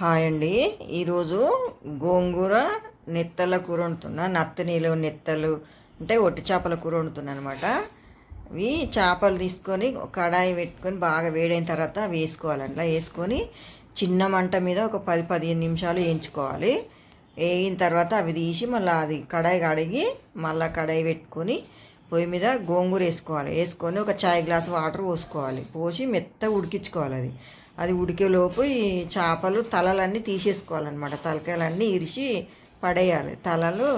Hi అండి. ఈరోజు గోంగూర నెత్తల కూర వండుతున్నా. నత్తనీలు నెత్తలు అంటే ఒట్టి చేపల కూర వండుతున్నా అనమాట ఇవి చేపలు తీసుకొని కడాయి పెట్టుకొని బాగా వేడైన తర్వాత వేసుకోవాలి అట్లా వేసుకొని చిన్న మంట మీద ఒక పది పదిహేను నిమిషాలు వేయించుకోవాలి. వేయిన తర్వాత అవి తీసి మళ్ళీ అది కడాయి కడిగి మళ్ళీ కడాయి పెట్టుకొని పొయ్యి మీద గోంగూర వేసుకోవాలి. వేసుకొని ఒక చాయ్ గ్లాస్ వాటర్ పోసుకోవాలి. పోసి మెత్త ఉడికించుకోవాలి అది. అది ఉడికేలోపు ఈ చేపలు తలలన్నీ తీసేసుకోవాలన్నమాట. తలకాయలన్నీ ఇరిచి పడేయాలి. తలలు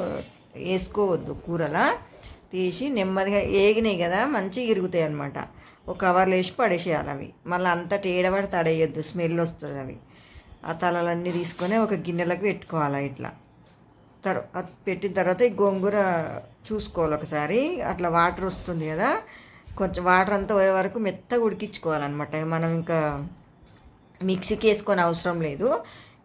వేసుకోవద్దు కూరలా. తీసి నెమ్మదిగా ఏగినాయి కదా మంచిగా ఇరుగుతాయి అనమాట ఒక కవర్లో వేసి పడేసేయాలి అవి. మళ్ళీ అంతా ఏడబడి తడేయద్దు స్మెల్ వస్తుంది అవి. ఆ తలలన్నీ తీసుకొని ఒక గిన్నెలకు పెట్టుకోవాలి ఇట్లా. తర్వాత పెట్టిన తర్వాత ఈ గోంగూర చూసుకోవాలి ఒకసారి. అట్లా వాటర్ వస్తుంది కదా కొంచెం వాటర్ అంతా పోయే వరకు మెత్తగా ఉడికించుకోవాలన్నమాట. మనం ఇంకా మిక్సీకి వేసుకొని అవసరం లేదు.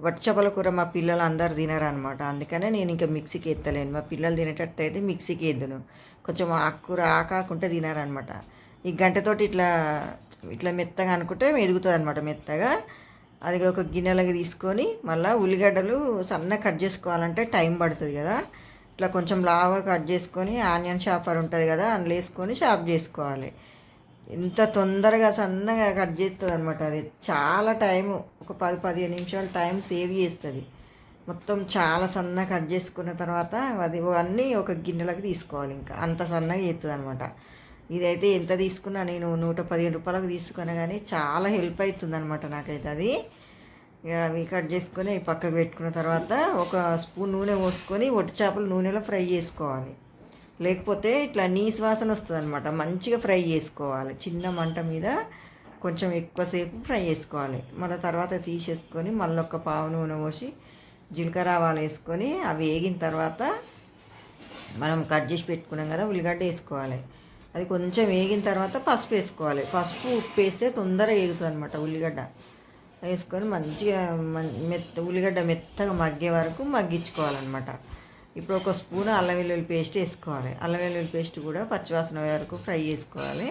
వట్టచపల చేపల కూర మా పిల్లలు అందరు తినరనమాట అందుకనే నేను ఇంకా మిక్సీకి ఎత్తలేను మా పిల్లలు తినేటట్టు అయితే మిక్సీకి ఎద్దును కొంచెం ఆకుకూర ఆకాకుంటే తినారనమాట ఈ గంటతోటి ఇట్లా ఇట్లా మెత్తగా అనుకుంటే ఎదుగుతుంది అనమాట మెత్తగా. అది ఒక గిన్నెలకి తీసుకొని మళ్ళీ ఉల్లిగడ్డలు సన్నగా కట్ చేసుకోవాలంటే టైం పడుతుంది కదా. ఇట్లా కొంచెం లావుగా కట్ చేసుకొని ఆనియన్ షాపర్ ఉంటుంది కదా అందులో వేసుకొని షాప్ చేసుకోవాలి. ఎంత తొందరగా సన్నగా కట్ చేస్తుంది అనమాట అది. చాలా టైం ఒక పది పదిహేను నిమిషాలు టైం సేవ్ చేస్తుంది. మొత్తం చాలా సన్నగా కట్ చేసుకున్న తర్వాత అది అన్నీ ఒక గిన్నెలకు తీసుకోవాలి ఇంకా. అంత సన్నగా చేస్తుంది అనమాట ఇదైతే ఎంత తీసుకున్నా నేను నూట పదిహేను రూపాయలకు తీసుకున్నా కానీ చాలా హెల్ప్ అవుతుంది అనమాట నాకైతే అది. ఇక అవి కట్ చేసుకొని పక్కకు పెట్టుకున్న తర్వాత ఒక స్పూన్ నూనె పోసుకొని ఒట్టి చేపలు నూనెలో ఫ్రై చేసుకోవాలి. లేకపోతే ఇట్లా నీసు వాసన వస్తుంది అనమాట మంచిగా ఫ్రై చేసుకోవాలి. చిన్న మంట మీద కొంచెం ఎక్కువసేపు ఫ్రై చేసుకోవాలి. మళ్ళీ తర్వాత తీసేసుకొని మళ్ళీ ఒక పావు నూనె పోసి జీలకర్ర ఆవాలు వేసుకొని అవి వేగిన తర్వాత మనం కట్ చేసి పెట్టుకున్నాం కదా ఉల్లిగడ్డ వేసుకోవాలి. అది కొంచెం వేగిన తర్వాత పసుపు వేసుకోవాలి. పసుపు ఉప్పు వేస్తే తొందరగా వేగుతుంది అనమాట ఉల్లిగడ్డ. వేసుకొని మంచిగా మెత్త ఉల్లిగడ్డ మెత్తగా మగ్గే వరకు మగ్గించుకోవాలన్నమాట. ఇప్పుడు ఒక స్పూన్ అల్లం వెల్లుల్లి పేస్ట్ వేసుకోవాలి. అల్లం వెల్లుల్లి పేస్ట్ కూడా పచ్చివాసన వరకు ఫ్రై చేసుకోవాలి.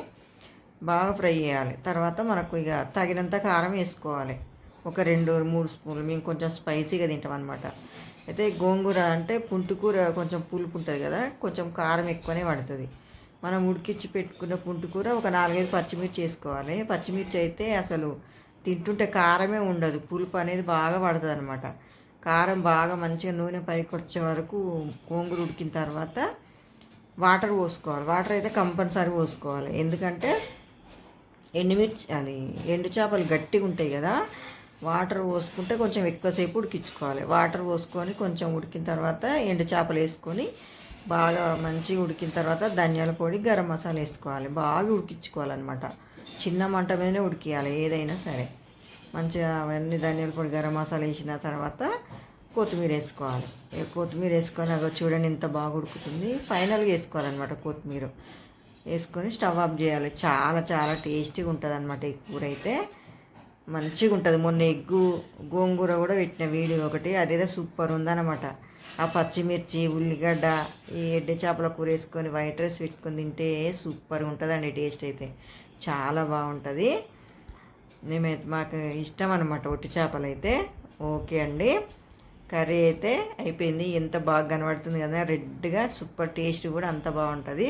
బాగా ఫ్రై చేయాలి. తర్వాత మనకు ఇక తగినంత కారం వేసుకోవాలి. ఒక రెండు మూడు స్పూన్లు. మేము కొంచెం స్పైసీగా తింటాం అనమాట అయితే గోంగూర అంటే పుంటుకూర కొంచెం పులుపు ఉంటుంది కదా కొంచెం కారం ఎక్కువనే పడుతుంది. మనం ఉడికించి పెట్టుకున్న పుంటుకూర ఒక నాలుగైదు పచ్చిమిర్చి వేసుకోవాలి. పచ్చిమిర్చి అయితే అసలు తింటుంటే కారమే ఉండదు. పులుపు అనేది బాగా పడుతుంది అనమాట కారం బాగా మంచిగా నూనె పైకి వచ్చే వరకు గోంగూర ఉడికిన తర్వాత వాటర్ పోసుకోవాలి. వాటర్ అయితే కంపల్సరీ పోసుకోవాలి. ఎందుకంటే ఎండుమిర్చి అది ఎండు చేపలు గట్టిగా ఉంటాయి కదా వాటర్ పోసుకుంటే కొంచెం ఎక్కువసేపు ఉడికించుకోవాలి. వాటర్ పోసుకొని కొంచెం ఉడికిన తర్వాత ఎండు చేపలు వేసుకొని బాగా మంచిగా ఉడికిన తర్వాత ధనియాల పొడి గరం మసాలా వేసుకోవాలి. బాగా ఉడికించుకోవాలన్నమాట. చిన్న మంట మీదనే ఉడికియాలి ఏదైనా సరే. మంచిగా అవన్నీ ధనియాల పొడి గరం మసాలా వేసిన తర్వాత కొత్తిమీర వేసుకోవాలి. కొత్తిమీర వేసుకొని అగో చూడండి ఇంత బాగా ఉడుకుతుంది. ఫైనల్గా వేసుకోవాలన్నమాట కొత్తిమీర. వేసుకొని స్టవ్ ఆఫ్ చేయాలి. చాలా చాలా టేస్టీగా ఉంటుంది అనమాట ఈ కూర అయితే. మంచిగా ఉంటుంది. మొన్న ఎగ్గు గోంగూర కూడా పెట్టిన వీడియో ఒకటి. అదేదో సూపర్ ఉందన్నమాట. ఆ పచ్చిమిర్చి ఉల్లిగడ్డ ఈ ఎడ్డ చేపల కూర వేసుకొని వైట్ రైస్ పెట్టుకొని తింటే సూపర్గా ఉంటుందండి టేస్ట్ అయితే. చాలా బాగుంటుంది. మేమైతే మాకు ఇష్టం అనమాట ఒట్టి చేపలు అయితే ఓకే అండి. కర్రీ అయితే అయిపోయింది. ఎంత బాగా కనబడుతుంది కదా రెడ్గా సూపర్ టేస్ట్ కూడా అంత బాగుంటుంది.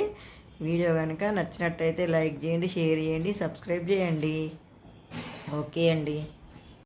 వీడియో కనుక నచ్చినట్టయితే లైక్ చేయండి షేర్ చేయండి సబ్స్క్రైబ్ చేయండి. ఓకే అండి.